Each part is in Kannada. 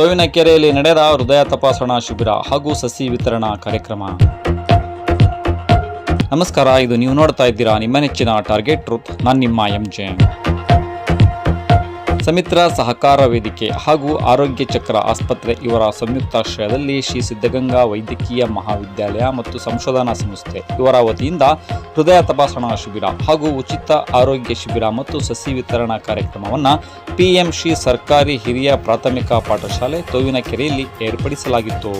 ತೋವಿನಕೆರೆಯಲ್ಲಿ ನಡೆದ ಹೃದಯ ತಪಾಸಣಾ ಶಿಬಿರ ಹಾಗೂ ಸಸಿ ವಿತರಣಾ ಕಾರ್ಯಕ್ರಮ. ನಮಸ್ಕಾರ, ಇದು ನೀವು ನೋಡ್ತಾ ಇದ್ದೀರಾ ನಿಮ್ಮ ನೆಚ್ಚಿನ ಟಾರ್ಗೆಟ್ ಟ್ರೂತ್ ನಾನು ನಿಮ್ಮ ಎಂ ಜೆ ಸಮಿತ್ರ ಸಹಕಾರ ವೇದಿಕೆ ಹಾಗೂ ಆರೋಗ್ಯ ಚಕ್ರ ಆಸ್ಪತ್ರೆ ಇವರ ಸಂಯುಕ್ತಾಶ್ರಯದಲ್ಲಿ ಶ್ರೀ ಸಿದ್ಧಗಂಗಾ ವೈದ್ಯಕೀಯ ಮಹಾವಿದ್ಯಾಲಯ ಮತ್ತು ಸಂಶೋಧನಾ ಸಂಸ್ಥೆ ಇವರ ವತಿಯಿಂದ ಹೃದಯ ತಪಾಸಣಾ ಶಿಬಿರ ಹಾಗೂ ಉಚಿತ ಆರೋಗ್ಯ ಶಿಬಿರ ಮತ್ತು ಸಸಿ ವಿತರಣಾ ಕಾರ್ಯಕ್ರಮವನ್ನು ಪಿಎಂ ಶ್ರೀ ಸರ್ಕಾರಿ ಹಿರಿಯ ಪ್ರಾಥಮಿಕ ಪಾಠಶಾಲೆ ತೋವಿನಕೆರೆಯಲ್ಲಿ ಏರ್ಪಡಿಸಲಾಗಿತ್ತು.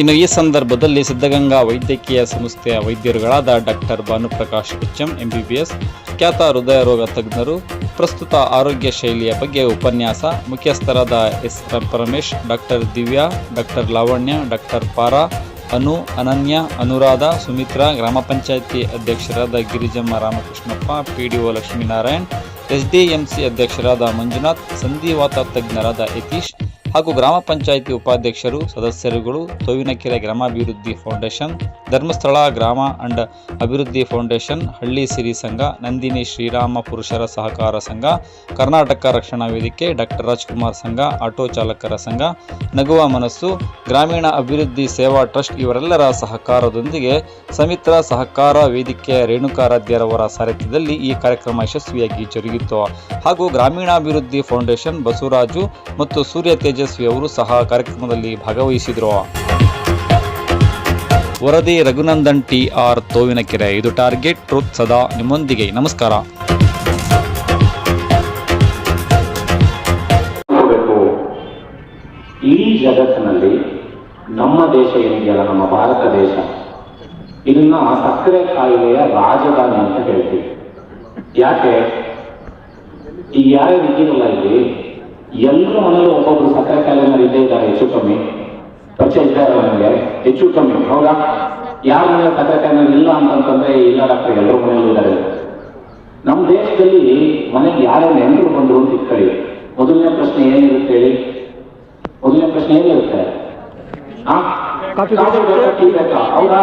ಇನ್ನು ಈ ಸಂದರ್ಭದಲ್ಲಿ ಸಿದ್ಧಗಂಗಾ ವೈದ್ಯಕೀಯ ಸಂಸ್ಥೆಯ ವೈದ್ಯರುಗಳಾದ ಡಾಕ್ಟರ್ ಭಾನುಪ್ರಕಾಶ್ ಎಚ್ಎಂ ಎಂಬಿಬಿಎಸ್ ಖ್ಯಾತ ಹೃದಯ ರೋಗ ತಜ್ಞರು, ಪ್ರಸ್ತುತ ಆರೋಗ್ಯ ಶೈಲಿಯ ಬಗ್ಗೆ ಉಪನ್ಯಾಸ, ಮುಖ್ಯಸ್ಥರಾದ S Paramesh, doctor Divya, doctor Lavanya, doctor Para, Anu, Ananya, Anuradha, Sumitra, ಗ್ರಾಮ ಪಂಚಾಯಿತಿ ಅಧ್ಯಕ್ಷರಾದ ಗಿರಿಜಮ್ಮ ರಾಮಕೃಷ್ಣಪ್ಪ, ಪಿಡಿಒ ಲಕ್ಷ್ಮೀನಾರಾಯಣ್, ಎಸ್ಡಿಎಂಸಿ ಅಧ್ಯಕ್ಷರಾದ ಮಂಜುನಾಥ್, ಸಂಧಿವಾತ ತಜ್ಞರಾದ ಯತೀಶ್ ಹಾಗೂ ಗ್ರಾಮ ಪಂಚಾಯಿತಿ ಉಪಾಧ್ಯಕ್ಷರು, ಸದಸ್ಯರುಗಳು, ತೋವಿನಕೆರೆ ಗ್ರಾಮಾಭಿವೃದ್ಧಿ ಫೌಂಡೇಶನ್, ಧರ್ಮಸ್ಥಳ ಗ್ರಾಮ ಅಂಡ್ ಅಭಿವೃದ್ಧಿ ಫೌಂಡೇಶನ್, ಹಳ್ಳಿ ಸಿರಿ ಸಂಘ, ನಂದಿನಿ ಶ್ರೀರಾಮ ಪುರುಷರ ಸಹಕಾರ ಸಂಘ, ಕರ್ನಾಟಕ ರಕ್ಷಣಾ ವೇದಿಕೆ, ಡಾಕ್ಟರ್ ರಾಜ್ಕುಮಾರ್ ಸಂಘ, ಆಟೋ ಚಾಲಕರ ಸಂಘ, ನಗುವ ಮನಸ್ಸು, ಗ್ರಾಮೀಣ ಅಭಿವೃದ್ಧಿ ಸೇವಾ ಟ್ರಸ್ಟ್ ಇವರೆಲ್ಲರ ಸಹಕಾರದೊಂದಿಗೆ ಸಮಿತ್ರ ಸಹಕಾರ ವೇದಿಕೆಯ ರೇಣುಕಾರಾಧ್ಯರವರ ಸಾರಥ್ಯದಲ್ಲಿ ಈ ಕಾರ್ಯಕ್ರಮ ಯಶಸ್ವಿಯಾಗಿ ಜರುಗಿತು. ಹಾಗೂ ಗ್ರಾಮೀಣಾಭಿವೃದ್ಧಿ ಫೌಂಡೇಶನ್ ಬಸವರಾಜು ಮತ್ತು ಸೂರ್ಯ ತೇಜಸ್ವಿ ಅವರು ಸಹ ಕಾರ್ಯಕ್ರಮದಲ್ಲಿ ಭಾಗವಹಿಸಿದರು. ವರದಿ ರಘುನಂದನ್ ಟಿ ಆರ್ ತೋವಿನಕೆರೆ. ಇದು ಟಾರ್ಗೆಟ್ ಟ್ರೂತ್ ಸದಾ ನಿಮ್ಮೊಂದಿಗೆ. ನಮಸ್ಕಾರ. ಈ ಜಗತ್ತಿನಲ್ಲಿ ನಮ್ಮ ದೇಶ ಏನಿದೆಯಲ್ಲ ನಮ್ಮ ಭಾರತ ದೇಶ. ಇದನ್ನ ಸಕ್ಕರೆ ಕಾಯಿಲೆಯ ರಾಜಧಾನಿ ಅಂತ ಹೇಳ್ತೀವಿ. ಯಾಕೆ? ಈ ಯಾರು ಇದ್ದೀರಲ್ಲ ಇಲ್ಲಿ. ಎಲ್ಲರ ಮನೇಲಿ ಒಬ್ಬೊಬ್ರು ಸಕ್ಕರೆ ಕಾಯಿಲೆನಲ್ಲಿ ಇದ್ದೇ ಇದ್ದಾರೆ ಹೆಚ್ಚು ಕಮ್ಮಿ. ಪರಿಚಯ ಇದ್ದಾರೆ ನನಗೆ ಹೆಚ್ಚು ಕಮ್ಮಿ. ಹೌದಾ? ಯಾರ ಮನೆಯ ಸಕ್ಕರೆ ಕಾಯಿಲೆ ಇಲ್ಲ ಅಂತಂತಂದ್ರೆ ಇಲ್ಲ ಡಾಕ್ಟರ್ ಎಲ್ಲರ ಮನೆಯಲ್ಲೂ ಇದ್ದಾರೆ. ನಮ್ಮ ದೇಶದಲ್ಲಿ ಮನೆಗೆ ಯಾರೋ ನೆಂಟರು ಬಂದರು ಅಂತ ಇಟ್ಕೊಳ್ಳಿ ಮೊದಲನೇ ಪ್ರಶ್ನೆ ಏನಿರುತ್ತೆ ಹೇಳಿ? ಮೊದಲನೇ ಪ್ರಶ್ನೆ ಏನಿರುತ್ತೆ? ಬೇಕಾ ಹೌದಾ?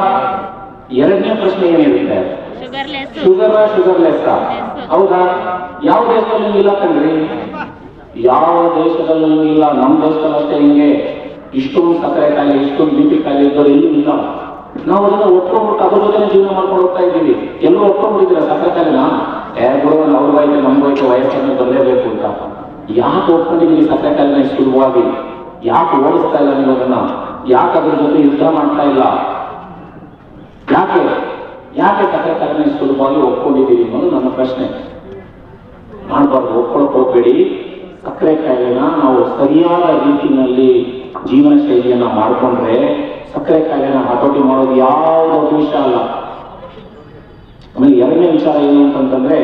ಎರಡನೇ ಪ್ರಶ್ನೆ ಏನಿರುತ್ತೆ? ಶುಗರ್ಲೆಸ್ ಶುಗರ್ ಶುಗರ್ಲೆಸ್ ಹೌದಾ? ಯಾವ ದೇಶದಲ್ಲಿ ಇಲ್ಲ ಕಣ್ರಿ? ಯಾವ ದೇಶದಲ್ಲೂ ಇಲ್ಲ ನಮ್ಮ ದೇಶದಲ್ಲಷ್ಟೇ ಹಿಂಗೆ ಇಷ್ಟೊಂದು ಸಕ್ಕರೆ ಕಾಯಿಲೆ ಇಷ್ಟೊಂದು ಬಿ ಪಿ ಕಾಯಿಲೆ ಇದ್ದವರು ಎಲ್ಲೂ ಇಲ್ಲ. ನಾವು ಅದನ್ನ ಒಪ್ಕೊಂಡ್ಬಿಟ್ಟು ಅದ್ರ ಜೊತೆ ಜೀವನ ಮಾಡ್ಕೊಂಡು ಹೋಗ್ತಾ ಇದ್ದೀವಿ. ಎಲ್ಲರೂ ಒಪ್ಕೊಂಡ್ಬಿಟ್ಟಿದ್ದೀರಾ ಸಕ್ಕರೆ ಕಾಯಿಲೆನ ಯಾರು ಅವ್ರ ಬಾಯ್ತು ನಮ್ಗೆ ಬಾಯ್ತು ವಯಸ್ಸನ್ನು ಬರಲೇಬೇಕು ಅಂತ. ಯಾಕೆ ಒಪ್ಕೊಂಡಿದ್ದೀವಿ ಸಕ್ಕರೆ ಕಾಯಿಲೆನ ಇಷ್ಟು ಸುಲಭವಾಗಿ ಯಾಕೆ ಓಡಿಸ್ತಾ ಇಲ್ಲ ನೀವು ಅದನ್ನ? ಯಾಕೆ ಅದ್ರ ಜೊತೆ ಯುದ್ಧ ಮಾಡ್ತಾ ಇಲ್ಲ? ಯಾಕೆ? ಯಾಕೆ ಸಕ್ಕರೆ ಕಾಯಿಲೆ ಇಷ್ಟು ಸುಲಭವಾಗಿ ಒಪ್ಕೊಂಡಿದ್ದೀರಿ ಅನ್ನೋದು ನನ್ನ ಪ್ರಶ್ನೆ. ಮಾಡಬಾರ್ದು ಒಪ್ಕೊಳಕ್ ಹೋಗ್ಬೇಡಿ. ಸಕ್ಕರೆ ಕಾಯಿಲೆನ ನಾವು ಸರಿಯಾದ ರೀತಿಯಲ್ಲಿ ಜೀವನ ಶೈಲಿಯನ್ನ ಮಾಡಿಕೊಂಡ್ರೆ ಸಕ್ಕರೆ ಕಾಯಿಲೆನ ಹತೋಟಿ ಮಾಡೋದು ಯಾವ ವಿಷಯ ಅಲ್ಲ. ಆಮೇಲೆ ಎರಡನೇ ವಿಚಾರ ಏನು ಅಂತಂತಂದ್ರೆ,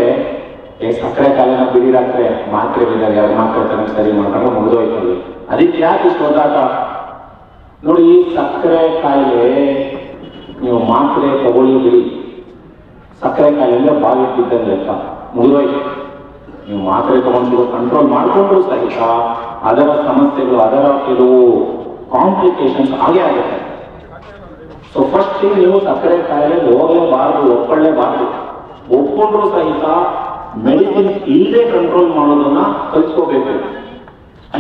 ಏ ಸಕ್ಕರೆ ಕಾಯಿಲೆನ ಬಿಡಿ ಡಾಕ್ಟ್ರೆ ಮಾತ್ರೆ ಬಿದ್ದಾರೆ ಎರಡು ಮಾತ್ರೆ ಸರಿ ಮಾಡ್ಕೊಂಡ್ರೆ ಮುಗಿದೋಯ್ತದೆ ಅದಕ್ಕೆ ಯಾಕೆ ಇಷ್ಟು ನೋಡಿ, ಈ ಸಕ್ಕರೆ ಕಾಯಿಲೆ ನೀವು ಮಾತ್ರೆ ತಗೊಳ್ಳಿ ಸಕ್ಕರೆ ಬಾವಿ ಬಾಗಿಟ್ಟಿದ್ದಂಗೆ ಲೆಕ್ಕ ಮುಗಿದೋಯ್ತು. ನೀವು ಮಾತ್ರೆ ತಗೊಂಡು ಕಂಟ್ರೋಲ್ ಮಾಡಿಕೊಂಡ್ರು ಸಹಿತ ಅದರ ಸಮಸ್ಯೆಗಳು, ಅದರ ಕೆಲವು ಕಾಂಪ್ಲಿಕೇಶನ್ಸ್ ಹಾಗೆ ಆಗುತ್ತೆ. ಸೊ ಫಸ್ಟ್ ನೀವು ಸಕ್ಕರೆ ಕಾಯಿಲೆ ಹೋಗಲೇಬಾರದು, ಒಪ್ಕೊಳ್ಳೇಬಾರದು. ಒಪ್ಕೊಂಡ್ರು ಸಹಿತ ಮೆಡಿಸಿನ್ ಇಲ್ಲದೆ ಕಂಟ್ರೋಲ್ ಮಾಡೋದನ್ನ ಕಲ್ತ್ಕೋಬೇಕು.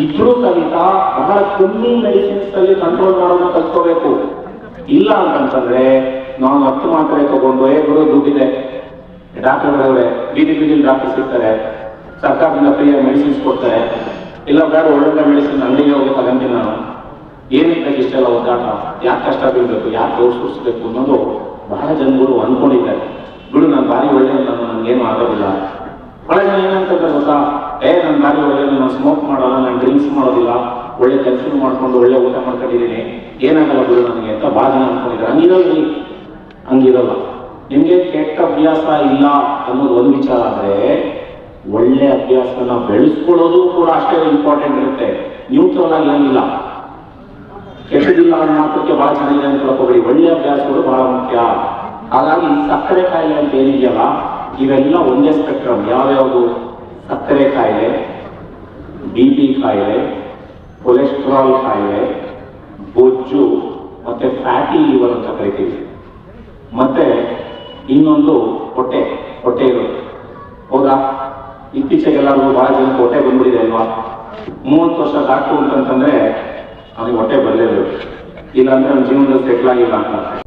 ಇದ್ರೂ ಸಹಿತ ಬಹಳ ಕಮ್ಮಿ ಮೆಡಿಸಿನ್ಸ್ ಅಲ್ಲಿ ಕಂಟ್ರೋಲ್ ಮಾಡೋದನ್ನ ಕಲ್ತ್ಕೋಬೇಕು. ಇಲ್ಲ ಅಂತಂತಂದ್ರೆ ನಾನು ಹತ್ತು ಮಾತ್ರೆ ತಗೊಂಡು, ಏ ಗುರು, ದುಡ್ಡಿದೆ. ಡಾಕ್ಟರ್ಗಳವ್ರೆ ಬೀದಿ ಬೀದಿ ಡಾಕ್ಟರ್ ಸಿಗ್ತಾರೆ. ಸರ್ಕಾರದಿಂದ ಫ್ರೀಯಾಗಿ ಮೆಡಿಸಿನ್ಸ್ ಕೊಡ್ತಾರೆ. ಇಲ್ಲ, ಬೇಡ, ಒಳ್ಳೊಳ್ಳೆ ಮೆಡಿಸಿನ್ ಅಂಗಡಿಗೆ ಹೋಗಿ ತಗೊಂತೀನಿ ನಾನು. ಏನಕ್ಕೆ ಇಷ್ಟೆಲ್ಲ ಒದ್ದಾಟ. ಯಾಕೆ ಕಷ್ಟ ಬೀಳ್ಬೇಕು ಯಾಕೆ ತೋರಿಸ್ಬೇಕು ಅನ್ನೋದು ಬಹಳ ಜನಗಳು ಅನ್ಕೊಂಡಿದ್ದಾರೆ. ಬಿಡು, ನಾನು ಭಾರಿ ಒಳ್ಳೆ ನಾನು ನನಗೇನು ಆಗೋದಿಲ್ಲ. ಬಹಳ ಜನ ಏನಂತಾರೆ ಗೊತ್ತಾ? ಏ ನನ್ನ ಬಾರಿ ಒಳ್ಳೆ ನಾನು ಸ್ಮೋಕ್ ಮಾಡೋಲ್ಲ, ನಾನು ಡ್ರಿಂಕ್ಸ್ ಮಾಡೋದಿಲ್ಲ. ಒಳ್ಳೆ ಕೆಲಸ ಮಾಡ್ಕೊಂಡು ಒಳ್ಳೆ ಊಟ ಮಾಡ್ಕೊಂಡಿದ್ದೀನಿ. ಏನಾಗಲ್ಲ ಬಿಡು ನನಗೆ ಅಂತ ಭಾಳ ಜನ ಅನ್ಕೊಂಡಿದ್ದಾರೆ. ಹಂಗಿರೋದು ಹಂಗಿರಲ್ಲ. ನಿಮಗೆ ಕೆಟ್ಟ ಅಭ್ಯಾಸ ಇಲ್ಲ ಅನ್ನೋದು ಒಂದು ವಿಚಾರ ಆದ್ರೆ ಒಳ್ಳೆ ಅಭ್ಯಾಸನ ಬೆಳೆಸ್ಕೊಳ್ಳೋದು ಕೂಡ ಅಷ್ಟೇ ಇಂಪಾರ್ಟೆಂಟ್ ಇರುತ್ತೆ. ನ್ಯೂಟ್ರಲ್ ಆಗಿ ಏನಿಲ್ಲ. ಕೆಟ್ಟದಿಲ್ಲ ಅನ್ನೋ ಮಾತ್ರಕ್ಕೆ ಬಹಳ ಚೆನ್ನಾಗಿದೆ ಅನ್ಕೊಳ್ಕೋಬೇಡಿ ಒಳ್ಳೆ ಅಭ್ಯಾಸಗಳು ಬಹಳ ಮುಖ್ಯ. ಹಾಗಾಗಿ ಸಕ್ಕರೆ ಕಾಯಿಲೆ ಅಂತ ಏನಿದೆಯಲ್ಲ, ಇವೆಲ್ಲ ಒಂದೇ ಸ್ಪೆಕ್ಟ್ರಮ್ ಯಾವ್ಯಾವುದು? ಸಕ್ಕರೆ ಕಾಯಿಲೆ ಬಿ ಪಿ ಕಾಯಿಲೆ ಕೊಲೆಸ್ಟ್ರಾಲ್ ಕಾಯಿಲೆ ಬೊಜ್ಜು ಮತ್ತೆ ಫ್ಯಾಟಿ ಲಿವರ್ ಅಂತ ಕರಿತೀವಿ. ಮತ್ತೆ ಇನ್ನೊಂದು ಹೊಟ್ಟೆ. ಹೊಟ್ಟೆ ಭಾಳ ಬಹಳ ಜನಕ್ಕೆ ಹೊಟ್ಟೆ ಬಂದ್ಬಿಟ್ಟಿದೆ ಅಲ್ವಾ? ಮೂವತ್ತು ವರ್ಷ ಸಾಕು ಅಂತಂತಂದ್ರೆ ಅವ್ನಿಗೆ ಹೊಟ್ಟೆ ಬರಲೇಬೇಕು ಇಲ್ಲಾಂದ್ರೆ ನಮ್ಮ ಜೀವನದಲ್ಲಿ ಸೆಟ್ಲ್ ಆಗಿಲ್ಲ ಅಂತ.